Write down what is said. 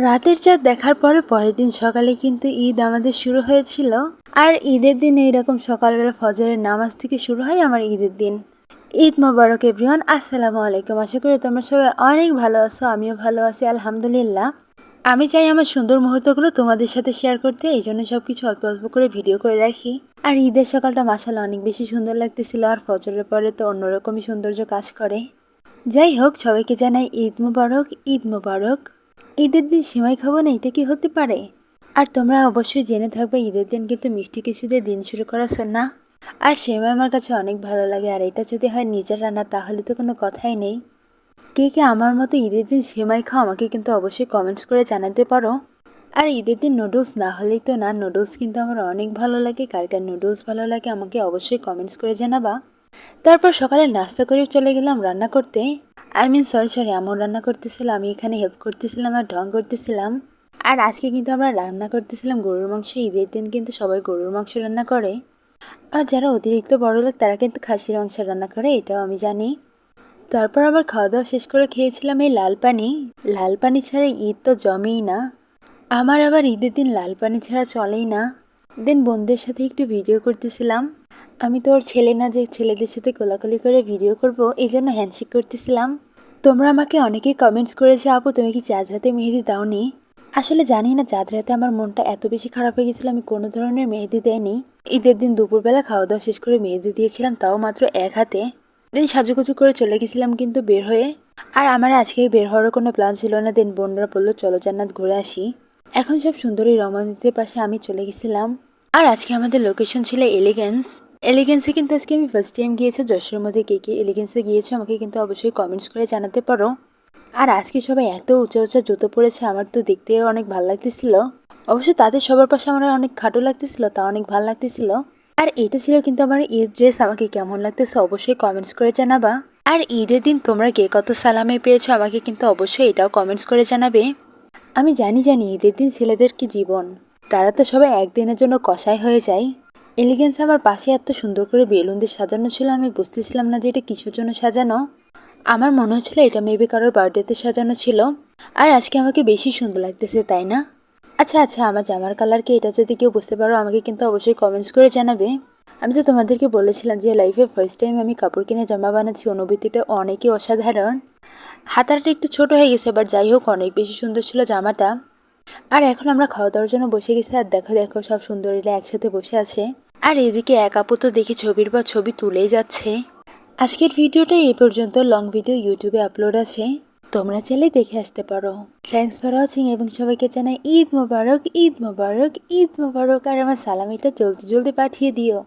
রাতের চাঁদ দেখার পরে পরের দিন সকালে কিন্তু ঈদ আমাদের শুরু হয়েছিল। আর ঈদের দিন এইরকম সকালবেলা ফজরের নামাজ থেকে শুরু হয় আমার ঈদের দিন। ঈদ মোবারক, এভরিওয়ান, আসসালামু আলাইকুম। আশা করি তোমরা সবাই অনেক ভালো আছো, আমিও ভালো আছি, আলহামদুলিল্লাহ। আমি চাই আমার সুন্দর মুহূর্তগুলো তোমাদের সাথে শেয়ার করতে, এই জন্য সব কিছু অল্প অল্প করে ভিডিও করে রাখি। আর ঈদের সকালটা মাসাল অনেক বেশি সুন্দর লাগতেছিল, আর ফজরের পরে তো অন্যরকমই সৌন্দর্য কাজ করে। যাই হোক, সবাইকে জানাই ঈদ মুবারক ঈদ মুবারক। ঈদের দিন সেমাই খাব না, এটা কি হতে পারে? আর তোমরা অবশ্যই জেনে থাকবে, ঈদের দিন কিন্তু মিষ্টি কিছু দিয়ে দিন শুরু করা না আর সেমাই আমার কাছে অনেক ভালো লাগে, আর এটা যদি হয় নিজের রান্না, তাহলে তো কোনো কথাই নেই। কে কে আমার মতো ঈদের দিন সেমাই খাও, আমাকে কিন্তু অবশ্যই কমেন্টস করে জানাতে পারো। আর ঈদের দিন নুডলস না হলেই তো না নুডলস কিন্তু আমার অনেক ভালো লাগে, কার কার নুডলস ভালো লাগে আমাকে অবশ্যই কমেন্টস করে জানাবা। তারপর সকালে নাস্তা করে চলে গেলাম রান্না করতে। আই মিন সরি সরি এমন রান্না করতেছিলাম, আমি এখানে হেল্প করতেছিলাম আর ঢং করতেছিলাম। আর আজকে কিন্তু আমরা রান্না করতেছিলাম গরুর মাংস, ঈদের দিন কিন্তু সবাই গরুর মাংস রান্না করে। আর যারা অতিরিক্ত বড় লোক, তারা কিন্তু খাসির মাংস রান্না করে, এটাও আমি জানি। তারপর আবার খাওয়া দাওয়া শেষ করে খেয়েছিলাম এই লাল পানি। লাল পানি ছাড়া ঈদ তো জমেই না। আমার আবার ঈদের দিন লাল পানি ছাড়া চলেই না। দেন বোনদের সাথে একটু ভিডিও করতেছিলাম। আমি তো ওর ছেলে না যে ছেলেদের সাথে কোলাকুলি করে ভিডিও করব, এই জন্য হ্যান্ডশেক করতেছিলাম। তোমরা আমাকে অনেকেই কমেন্টস করেছে, আপু, তুমি কি চাঁদ রাতে মেহেদি দাওনি? আসলে জানি না চাঁদ রাতে আমার মনটা এত বেশি খারাপ হয়ে গেছিল, আমি কোনো ধরনের মেহেদি দেয়নি ঈদের দিন দুপুরবেলা খাওয়া দাওয়া শেষ করে মেহেদি দিয়েছিলাম, তাও মাত্র এক হাতে। দিন সাজুগুজু করে চলে গেছিলাম কিন্তু বের হয়ে। আর আমার আজকে বের হওয়ার কোনো প্ল্যান ছিল না, দিন বোনরা বলল, চলো জান্নাত ঘুরে আসি। এখন সব সুন্দরী রমানীদের পাশে আমি চলে গেছিলাম। আর আজকে আমাদের লোকেশন ছিল এলিগেন্স এলিগেন্সে কিন্তু আজকে আমি ফার্স্ট টাইম গিয়েছি যশোর মধ্যে কে কে এলিগেন্সে গিয়েছে আমাকে কিন্তু অবশ্যই কমেন্টস করে জানাতে পারো। আর আজকে সবাই এত উঁচা উঁচা জুতো পরেছে, আমার তো দেখতে অনেক ভালো লাগতেছিল। অবশ্য তাদের সবার পাশে আমার অনেক খাটো লাগতেছিল, তা অনেক ভালো লাগতেছিল। আর এটা ছিল কিন্তু আমার ঈদ ড্রেস আমাকে কেমন লাগতেছে অবশ্যই কমেন্টস করে জানাবা। আর ঈদের দিন তোমরা কে কত সালামে পেয়েছ, আমাকে কিন্তু অবশ্যই এটাও কমেন্টস করে জানাবে। আমি জানি জানি ঈদের দিন ছেলেদের কি জীবন, তারা তো সবাই একদিনের জন্য কষাই হয়ে যায়। এলিগেন্স আমার পাশে এত সুন্দর করে বেলুন দিয়ে সাজানো ছিল, আমি বুঝতেছিলাম না যে এটা কিসের জন্য সাজানো। আমার মনে হচ্ছিল এটা মেবি কারোর বার্থডেতে সাজানো ছিল। আর আজকে আমাকে বেশি সুন্দর লাগতেছে, তাই না? আচ্ছা আচ্ছা আমার জামার কালারকে এটা যদি কেউ বুঝতে পারো, আমাকে কিন্তু অবশ্যই কমেন্টস করে জানাবে। আমি তো তোমাদেরকে বলেছিলাম যে লাইফে ফার্স্ট টাইম আমি কাপড় কিনে জামা বানাচ্ছি, অনুভূতিটা অনেকই অসাধারণ। হাতাটা একটু ছোট হয়ে গেছে বাট যাই হোক, অনেক বেশি সুন্দর ছিল জামাটা। আর এখন আমরা খাওয়া দাওয়ার জন্য বসে গেছি, আর দেখো দেখো, সব সুন্দরীরা একসাথে বসে আছে। আর এদিকে এক আপু তো দেখি ছবির পর ছবি তুলেই যাচ্ছে। আজকের ভিডিওটা এই পর্যন্ত লং ভিডিও ইউটিউবে আপলোড আছে। তোমরা চাইলে দেখে আসতে পারো। থ্যাংকস ফর ওয়াচিং এবং সবাইকে জানাই ঈদ মোবারক ঈদ মোবারক ঈদ মোবারক, আর আমার সালামিটা জলদি জলদি পাঠিয়ে দিও।